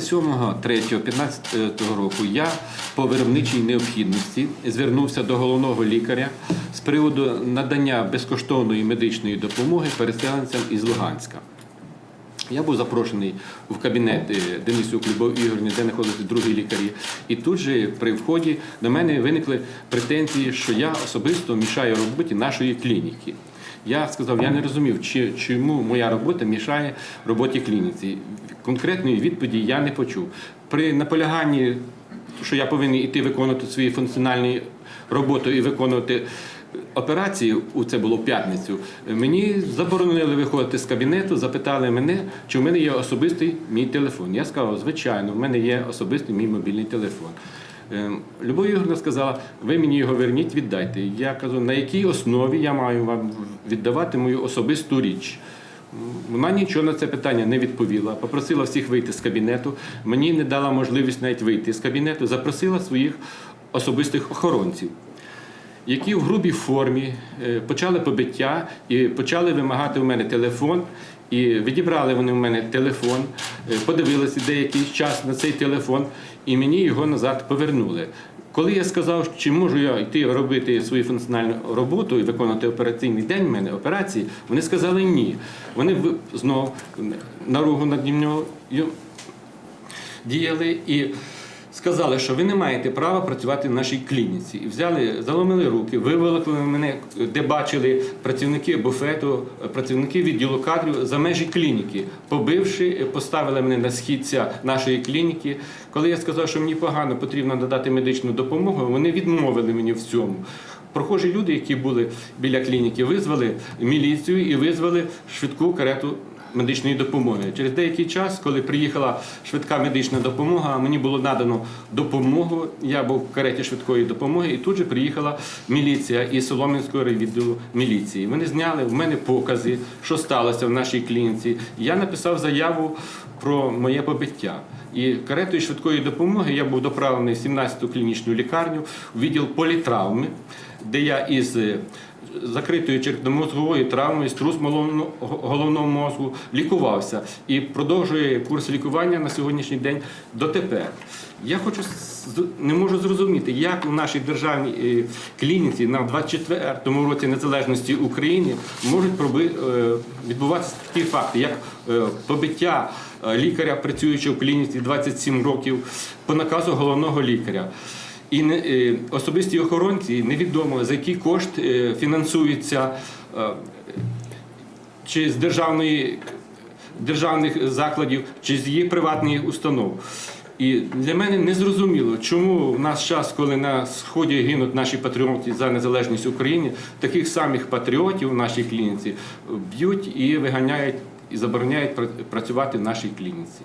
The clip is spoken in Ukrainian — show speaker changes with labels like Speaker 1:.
Speaker 1: 7.3.15 року я по виробничій необхідності звернувся до головного лікаря з приводу надання безкоштовної медичної допомоги переселенцям із Луганська. Я був запрошений в кабінет е, Денису Любов Ігорівни, де знаходяться другі лікарі. І тут же при вході до мене виникли претензії, що я особисто мішаю роботі нашої клініки. Я сказав, я не розумів, чи, чому моя робота мішає роботі клініці. Конкретної відповіді я не почув. При наполяганні, що я повинен іти виконувати свої функціональні роботи і виконувати операції, у це було в п'ятницю, мені заборонили виходити з кабінету, запитали мене, чи в мене є особистий мій телефон. Я сказав, звичайно, в мене є особистий мій мобільний телефон. Е, Любов Ігорівна сказала, ви мені його верніть, віддайте. Я кажу, на якій основі я маю вам віддавати мою особисту річ. Вона нічого на це питання не відповіла. Попросила всіх вийти з кабінету. Мені не дала можливість навіть вийти з кабінету, запросила своїх особистих охоронців які в грубій формі е, почали побиття і почали вимагати у мене телефон. І відібрали вони в мене телефон, е, подивилися деякий час на цей телефон, і мені його назад повернули. Коли я сказав, чи можу я йти робити свою функціональну роботу і виконувати операційний день в мене операції, вони сказали ні. Вони в- знов наругу над мною діяли і сказали, що ви не маєте права працювати в нашій клініці. І взяли, заломили руки, виволокли мене, де бачили працівники буфету, працівники відділу кадрів за межі клініки, побивши, поставили мене на східця нашої клініки. Коли я сказав, що мені погано потрібно надати медичну допомогу, вони відмовили мені в цьому. Прохожі люди, які були біля клініки, визвали міліцію і визвали швидку карету медичної допомоги. Через деякий час, коли приїхала швидка медична допомога, мені було надано допомогу. Я був в кареті швидкої допомоги, і тут же приїхала міліція із Солом'янського відділу міліції. Вони зняли в мене покази, що сталося в нашій клініці. Я написав заяву про моє побиття. І каретою швидкої допомоги я був доправлений в 17-ту клінічну лікарню у відділ політравми, де я із е, закритою черепно-мозговою травмою, струс головного мозку лікувався і продовжує курс лікування на сьогоднішній день дотепер. Я хочу не можу зрозуміти, як у нашій державній е, клініці на 24-му році незалежності України можуть е, відбуватися такі факти, як е, побиття лікаря, працюючого в клініці 27 років, по наказу головного лікаря. І не, е, особисті охоронці невідомо за який кошт е, фінансуються е, чи з державної, державних закладів, чи з її приватних установ. І для мене не зрозуміло, чому в наш час, коли на сході гинуть наші патріоти за незалежність України, таких самих патріотів в нашій клініці б'ють і виганяють і забороняють пра- працювати в нашій клініці.